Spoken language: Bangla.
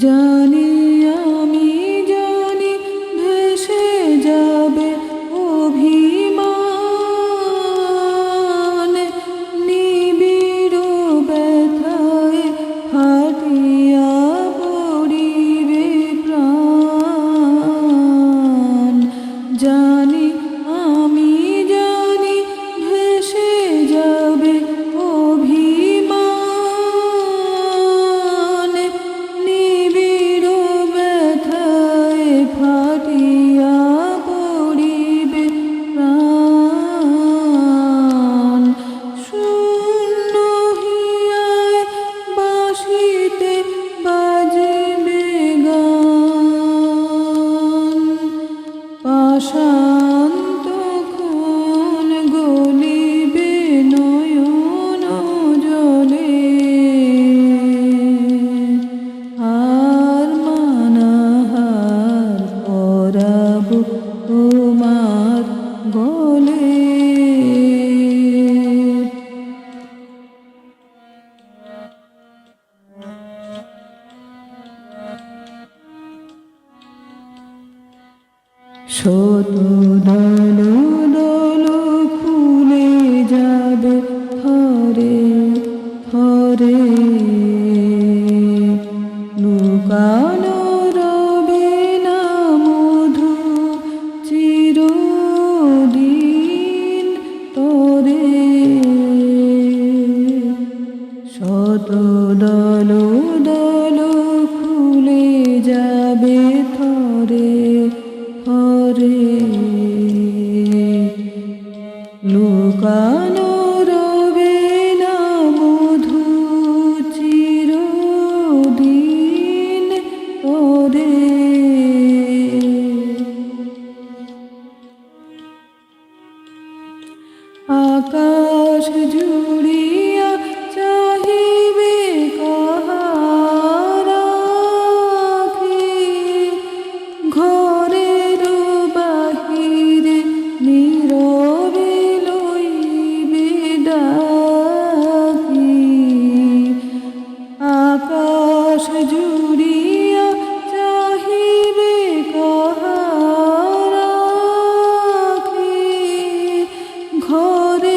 जा শোধ শত দল দল খুলে যাবে থরে হরে লুকানো আকাশ জুড়ে ঘুরিয়া চাহিবে কহারাখি ঘরে